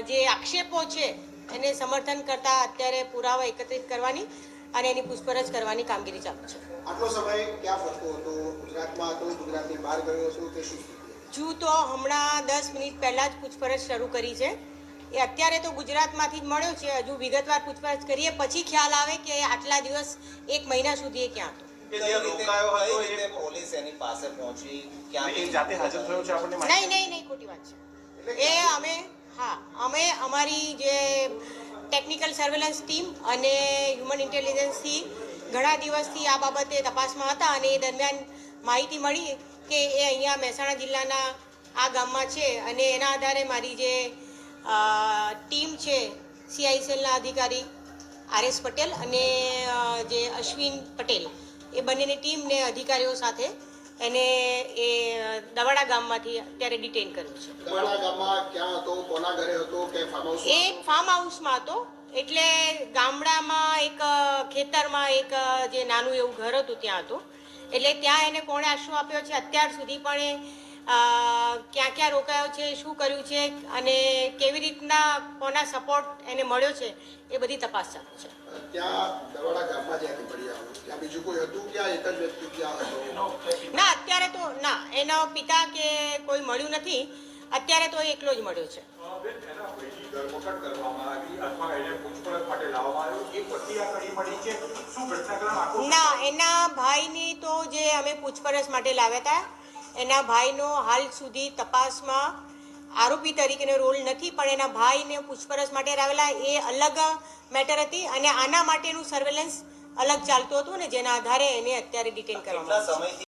જે આક્ષેપો છે એને સમર્થન કરતા અત્યારે પુરાવા એકત્રિત કરવાની અને એની પૂછપરછ કરવાની કામગીરી ચાલુ છે. આટલો સમય ક્યાં ફરતો હતો? ગુજરાતમાં હતો ગુજરાતની બહાર ગયો હતો કે શું? સ્થિતિ તો હમણાં દસ મિનિટ પહેલાં જ પૂછપરછ શરૂ કરી છે. એ અત્યારે તો ગુજરાતમાંથી જ મળ્યો છે. હજુ વિગતવાર પૂછપરછ કરીએ. પછી ખ્યાલ આવે કે આટલા દિવસ એક મહિના સુધી એ ક્યાં હતો. કે કઈ જે રીતે- રોકાયો હતો કઈ રીતે એ પોલીસ એની પાસે પહોંચી? એ જાતે હાજર થયો છે આપણને નહીં નહીં નહીં ખોટી વાત છે. એ હા, અમે અમારી જે ટેકનિકલ સર્વેલન્સ ટીમ અને હ્યુમન ઇન્ટેલિજન્સથી ઘણા દિવસથી આ બાબતે તપાસમાં હતા અને એ દરમિયાન માહિતી મળી કે એ અહીંયા મહેસાણા જિલ્લાના આ ગામમાં છે અને એના આધારે મારી જે ટીમ છે સીઆઈસીએલના અધિકારી આર એસ પટેલ અને જે અશ્વિન પટેલ, એ બંનેની ટીમને અધિકારીઓ સાથે એને એ દવાડા ગામમાંથી અત્યારે ડિટેન કર્યું છે. દવાડા ગામમાં ક્યાં હતો કોના ઘરે હતો કે ફાર્મ હાઉસ એ ફાર્મ હાઉસમાં હતો. એટલે ગામડામાં એક ખેતરમાં એક જે નાનું એવું ઘર હતું ત્યાં હતું. એટલે ત્યાં એને કોણે આશરો આપ્યો છે. અત્યાર સુધી પણ એ ક્યાં ક્યાં રોકાયો છે શું કર્યું છે અને કેવી રીતના કોના સપોર્ટ એને મળ્યો છે એ બધી તપાસ ચાલુ છે. ત્યાં દવાડા ગામમાં જ્યાંથી મળી આવ્યો ત્યાં બીજું કોઈ હતું ત્યાં એક જ વ્યક્તિ ત્યાં હતો? ના અત્યારે તો ના એનો પિતા કે કોઈ મળ્યું નથી અત્યારે તો એ એકલો જ મળ્યો છે. ના એના ભાઈની તો જે અમે પૂછપરછ માટે લાવ્યા હતા એના ભાઈનો હાલ સુધી તપાસમાં આરોપી તરીકેનો રોલ નથી, પણ એના ભાઈને પૂછપરછ માટે લાવેલા એ અલગ મેટર હતી અને આના માટેનું સર્વેલન્સ અલગ ચાલતું હતું ને, જેના આધારે એને અત્યારે ડિટેન કરવામાં